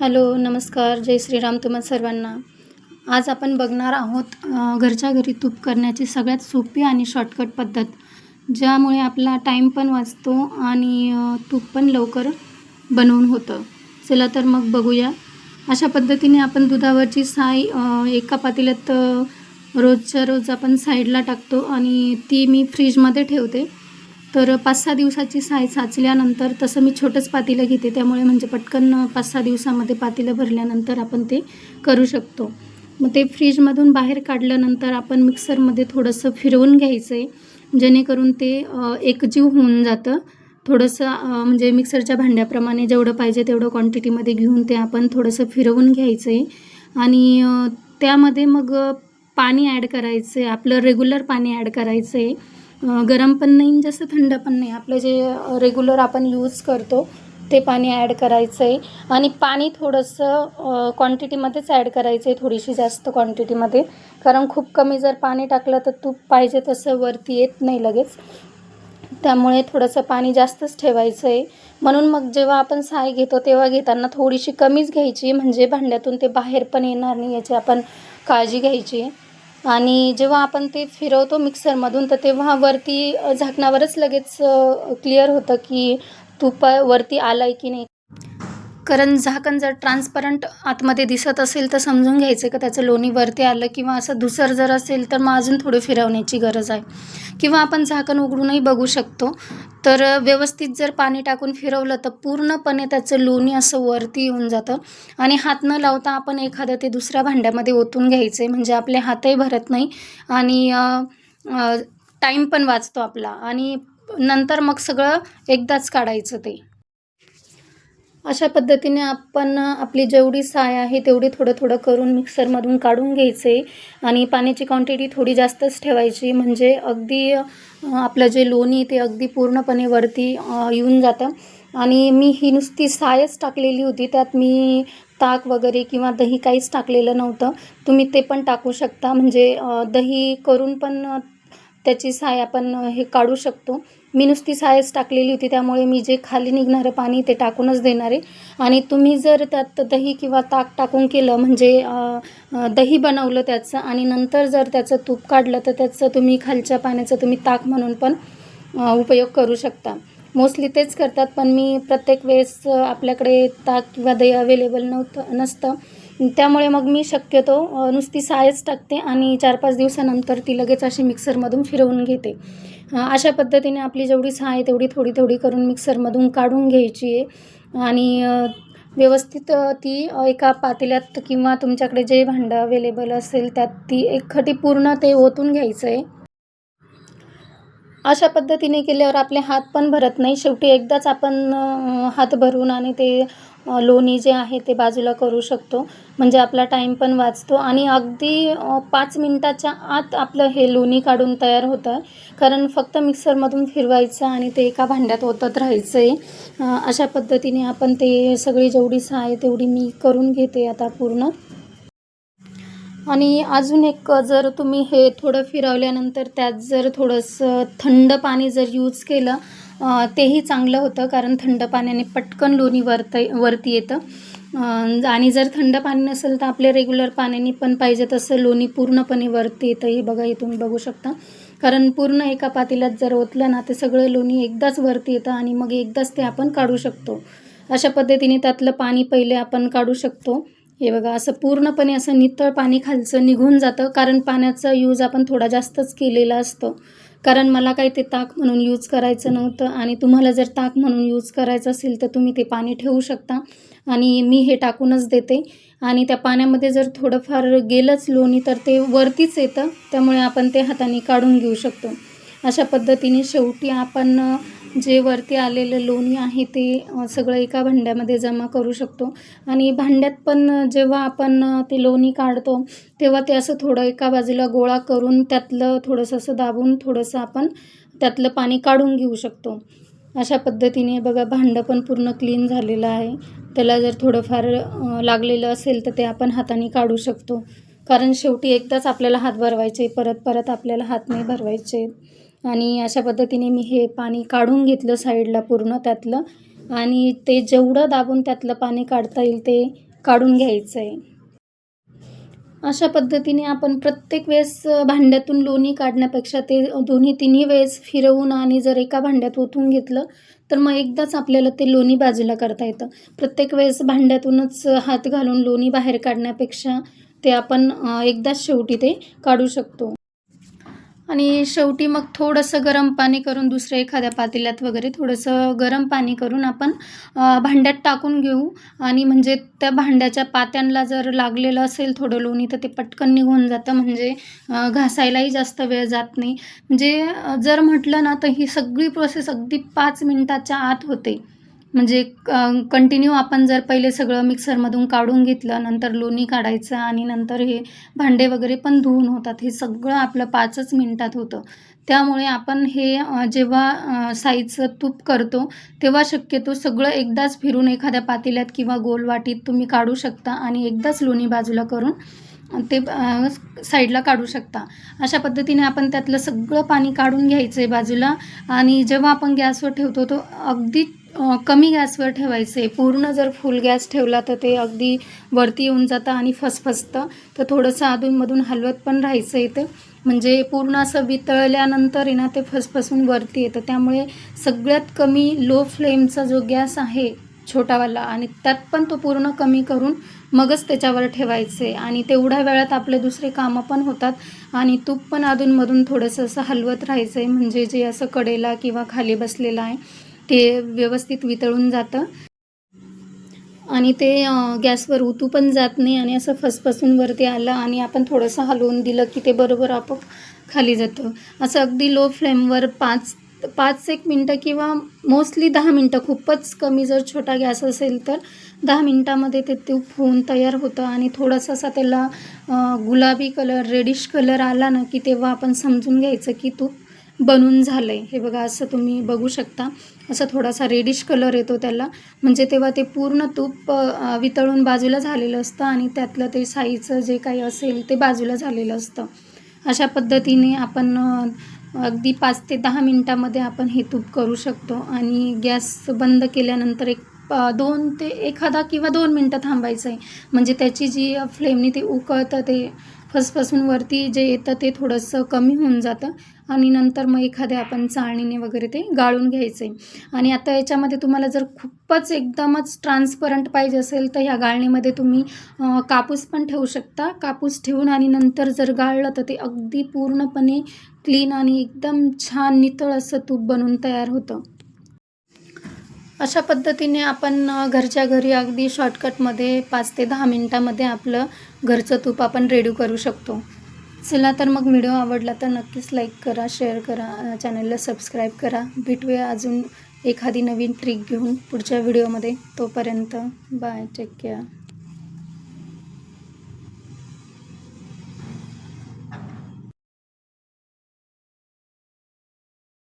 Hello नमस्कार. जय श्रीराम तुम्हा सर्वांना. आज आपण बघणार आहोत घरच्या घरी तूप करण्याची सगळ्यात सोपी आणि शॉर्टकट पद्धत ज्यामुळे आपला टाईम पण वाचतो आणि तूप पण लवकर बनवून होतं. चला तर मग बघूया. अशा पद्धतीने आपण दुधावरची साय एका पातेल्यात रोजच्या रोज आपण साईडला टाकतो आणि ती मी फ्रीजमध्ये ठेवते. तर पाच सहा दिवसाची साय साचल्यानंतर तसं मी छोटंच पातेलं घेते. त्यामुळे म्हणजे पटकन पाच सहा दिवसामध्ये पातेलं भरल्यानंतर आपण ते करू शकतो. मग ते फ्रीजमधून बाहेर काढल्यानंतर आपण मिक्सरमध्ये थोडंसं फिरवून घ्यायचं आहे जेणेकरून ते एकजीव होऊन जातं. थोडंसं म्हणजे मिक्सरच्या भांड्याप्रमाणे जेवढं पाहिजे तेवढं क्वांटिटीमध्ये घेऊन ते आपण थोडंसं फिरवून घ्यायचं आहे आणि त्यामध्ये मग पाणी ॲड करायचं आहे आपलं रेग्युलर पाणी ॲड करायचं आहे गरम पण नाही जास्त थंड पण नाही. आपलं जे रेग्युलर आपण यूज करतो ते पाणी ॲड करायचं आहे आणि पाणी थोडंसं क्वांटिटीमध्येच ॲड करायचं आहे थोडीशी जास्त क्वांटिटीमध्ये कारण खूप कमी जर पाणी टाकलं तर तूप पाहिजे तसं वरती येत नाही लगेच. त्यामुळे थोडंसं पाणी जास्तच ठेवायचं आहे म्हणून मग जेव्हा आपण साय घेतो तेव्हा घेताना थोडीशी कमीच घ्यायची. म्हणजे भांड्यातून ते बाहेर पण येणार नाही याची आपण काळजी घ्यायची. आहे आणि जेव्हा आपण ते फिरवतो मिक्सरमधून तर तेव्हा वरती झाकणावरच लगेच क्लिअर होतं की तूप वरती आलं आहे की नाही. कारण झाकण जर ट्रान्सपरंट आतमध्ये दिसत असेल तर समजून घ्यायचं का त्याचं लोणी वरती आलं किंवा असं धुसर जर असेल तर मग अजून थोडं फिरवण्याची गरज आहे. किंवा आपण झाकण उघडूनही बघू शकतो. तर व्यवस्थित जर पाणी टाकून फिरवलं तर पूर्णपणे त्याचं लोणी असं वरती येऊन जातं. आणि हात न लावता आपण एखादं ते दुसऱ्या भांड्यामध्ये ओतून घ्यायचं आहे म्हणजे आपले हातही भरत नाही. आणि टाईम पण वाचतो आपला. आणि नंतर मग सगळं एकदाच काढायचं ते. अशा पद्धतीने आपण आपली जेवढी साय आहे तेवढी थोडं थोडं करून मिक्सरमधून काढून घ्यायचे आणि पाण्याची क्वांटिटी थोडी जास्तच ठेवायची. म्हणजे अगदी आपलं जे लोणी ते अगदी पूर्णपणे वरती येऊन जातं. आणि मी ही नुसती सायच टाकलेली होती. त्यात मी ताक वगैरे किंवा दही काहीच टाकलेलं नव्हतं. तुम्ही ते पण टाकू शकता. म्हणजे दही करून पण त्याची साय आपण हे काढू शकतो. मी नुसती सायस टाकलेली होती त्यामुळे मी जे खाली निघणारं पाणी ते टाकूनच देणार आहे. आणि तुम्ही जर त्यात दही किंवा ताक टाकून केलं म्हणजे दही बनवलं त्याचं आणि नंतर जर त्याचं तूप काढलं तर त्याचं तुम्ही खालच्या पाण्याचं तुम्ही ताक म्हणून पण उपयोग करू शकता. मोस्टली तेच करतात पण मी प्रत्येक वेळेस आपल्याकडे ताक किंवा दही अवेलेबल नव्हतं नसतं. त्यामुळे मग मी शक्यतो नुसती सायच टाकते आणि चार पाच दिवसानंतर ती लगेच अशी मिक्सरमधून फिरवून घेते. अशा पद्धतीने आपली जेवढी सहा आहे तेवढी थोडी थोडी करून मिक्सरमधून काढून घ्यायची आहे. आणि व्यवस्थित ती एका पातेल्यात किंवा तुमच्याकडे जे भांडं अवेलेबल असेल त्यात ती एकखटी पूर्ण ते ओतून घ्यायचं आहे. अशा पद्धतीने केल्यावर आपले हात पण भरत नाही. शेवटी एकदाच आपण हात भरून आणि ते लोणी जे आहे ते बाजूला करू शकतो. म्हणजे आपला टाईम पण वाचतो. आणि अगदी पाच मिनटाच्या आत आपलं हे लोणी काढून तयार होतं. कारण फक्त मिक्सरमधून फिरवायचं आणि ते एका भांड्यात ओतत राहायचं आहे अशा पद्धतीने आपण ते सगळी जेवढी आहे तेवढी मी करून घेते आता पूर्ण. आणि अजून एक जर तुम्ही हे थोडं फिरवल्यानंतर त्यात जर थोडंसं थंड पाणी जर यूज केलं तेही चांगलं होतं कारण थंड पाण्याने पटकन लोणी वरत वरती येतं. आणि जर थंड पाणी नसेल तर आपल्या रेग्युलर पाण्याने पण पाहिजे तसं लोणी पूर्णपणे वरती येतं हे बघा हे तुम्ही बघू शकता. कारण पूर्ण एका पातेल्यात जर ओतलं ना ते सगळं लोणी एकदाच वरती येतं आणि मग एकदाच ते आपण काढू शकतो. अशा पद्धतीने त्यातलं पाणी पहिले आपण काढू शकतो. हे बघा असं पूर्णपणे असं नितळ पाणी खालचं निघून जातं कारण पाण्याचा यूज आपण थोडा जास्तच केलेला असतो. कारण मला काही ते ताक म्हणून यूज करायचं नव्हतं आणि तुम्हाला जर ताक म्हणून यूज करायचं असेल तर तुम्ही ते पाणी ठेवू शकता. आणि मी हे टाकूनच देते. आणि त्या पाण्यामध्ये जर थोडंफार गेलंच लोणी तर ते वरतीच येतं. त्यामुळे आपण ते हाताने काढून घेऊ शकतो. अशा पद्धतीने शेवटी आपण जे वरती आलेलं लोणी आहे ते सगळं एका भांड्यामध्ये जमा करू शकतो. आणि भांड्यात पण जेव्हा आपण ते लोणी काढतो तेव्हा ते असं थोडं एका बाजूला गोळा करून त्यातलं थोडंसं असं दाबून थोडंसं आपण त्यातलं पाणी काढून घेऊ शकतो. अशा पद्धतीने बघा भांडं पण पूर्ण क्लीन झालेलं आहे. त्याला जर थोडंफार लागलेलं असेल तर ते आपण हाताने काढू शकतो. कारण शेवटी एकदाच आपल्याला हात भरवायचे परत परत आपल्याला हात नाही भरवायचे. आणि अशा पद्धतीने मी हे पाणी काढून घेतलं साईडला पूर्ण त्यातलं. आणि ते जेवढं दाबून त्यातलं पाणी काढता येईल ते काढून घ्यायचं आहे. अशा पद्धतीने आपण प्रत्येक वेळेस भांड्यातून लोणी काढण्यापेक्षा ते दोन्ही तिन्ही वेळेस फिरवून आणि जर एका भांड्यात ओतून घेतलं तर मग एकदाच आपल्याला ते लोणी बाजूला करता येतं. प्रत्येक वेळेस भांड्यातूनच हात घालून लोणी बाहेर काढण्यापेक्षा ते आपण एकदाच शेवटी ते काढू शकतो. आणि शेवटी मग थोडंसं गरम पाणी करून दुसऱ्या एखाद्या पातेल्यात वगैरे थोडंसं गरम पाणी करून आपण भांड्यात टाकून घेऊ. आणि म्हणजे त्या भांड्याच्या पात्यांना जर लागलेलं असेल थोडं लोणी तर ते पटकन निघून जातं. म्हणजे घासायलाही जास्त वेळ जात नाही. म्हणजे जर म्हटलं ना तर ही सगळी प्रोसेस अगदी पाच मिनटाच्या आत होते. म्हणजे कंटिन्यू आपण जर पहिले सगळं मिक्सरमधून काढून घेतलं नंतर लोणी काढायचं आणि नंतर हे भांडे वगैरे पण धुवून होतात हे सगळं आपलं पाचच मिनटात होतं. त्यामुळे आपण हे जेव्हा साईजचं तूप करतो तेव्हा शक्यतो सगळं एकदाच फिरून एखाद्या पातेल्यात किंवा गोल वाटीत तुम्ही काढू शकता आणि एकदाच लोणी बाजूला करून ते साईडला काढू शकता. अशा पद्धतीने आपण त्यातलं सगळं पाणी काढून घ्यायचं आहे बाजूला आणि जेव्हा आपण गॅसवर ठेवतो तो अगदी कमी गॅसवर ठेवायचं. आहे पूर्ण जर फुल गॅस ठेवला तर ते अगदी वरती येऊन जातं आणि फसफसतं. तर थोडंसं अधूनमधून हलवत पण राहायचं आहे ते म्हणजे पूर्ण असं वितळल्यानंतर आहे ना ते फसफसून वरती येतं. त्यामुळे सगळ्यात कमी लो फ्लेमचा जो गॅस आहे छोटावाला आणि त्यात पण तो पूर्ण कमी करून मगच त्याच्यावर ठेवायचे. आणि तेवढ्या वेळात आपले दुसरे कामं पण होतात आणि तूप पण अधूनमधून थोडंसं असं हलवत राहायचं आहे म्हणजे जे असं कडेला किंवा खाली बसलेलं आहे ते व्यवस्थित वितळून जातं. आणि ते गॅसवर उतू पण जात नाही आणि असं फसफसून वरती आलं आणि आपण थोडंसं हलवून दिलं की ते बरोबर आपोआप खाली जातं. असं अगदी लो फ्लेमवर पाच पाच एक मिनटं किंवा मोस्टली दहा मिनटं खूपच कमी जर छोटा गॅस असेल तर दहा मिनटामध्ये ते तूप होऊन तयार होतं आणि थोडंसं असा त्याला गुलाबी कलर रेडिश कलर आला ना की तेव्हा आपण समजून घ्यायचं की तूप बनून झालं आहे हे बघा असं तुम्ही बघू शकता. असा थोडासा रेडिश कलर येतो त्याला. म्हणजे तेव्हा ते पूर्ण तूप वितळून बाजूला झालेलं असतं आणि त्यातलं ते साईचं जे काही असेल ते बाजूला झालेलं असतं. अशा पद्धतीने आपण अगदी पाच ते दहा मिनटामध्ये आपण हे तूप करू शकतो. आणि गॅस बंद केल्यानंतर एक दोन ते एखादा किंवा दोन मिनटं थांबायचं आहे म्हणजे त्याची जी फ्लेमनी ते उकळतं ते फसफसून वरती जे येतं ते थोडंसं कमी होऊन जातं आणि नंतर मग एखाद्या आपण चाळणीने वगैरे ते गाळून घ्यायचं. आहे आणि आता याच्यामध्ये तुम्हाला जर खूपच एकदमच ट्रान्सपरंट पाहिजे असेल तर ह्या गाळणीमध्ये तुम्ही कापूस पण ठेवू शकता. कापूस ठेवून आणि नंतर जर गाळलं तर ते अगदी पूर्णपणे क्लीन आणि एकदम छान नितळ असं तूप बनून तयार होतं. अशा पद्धतीने आपण घरच्या घरी अगदी शॉर्टकटमध्ये पाच ते दहा मिनटामध्ये आपलं घरचं तूप आपण रेडी करू शकतो. चला तर मग व्हिडिओ आवडला तर नक्कीच लाईक करा शेअर करा चॅनलला सबस्क्राईब करा. भेटूया अजून एखादी नवीन ट्रिक घेऊन पुढच्या व्हिडिओमध्ये तोपर्यंत बाय टेक केअर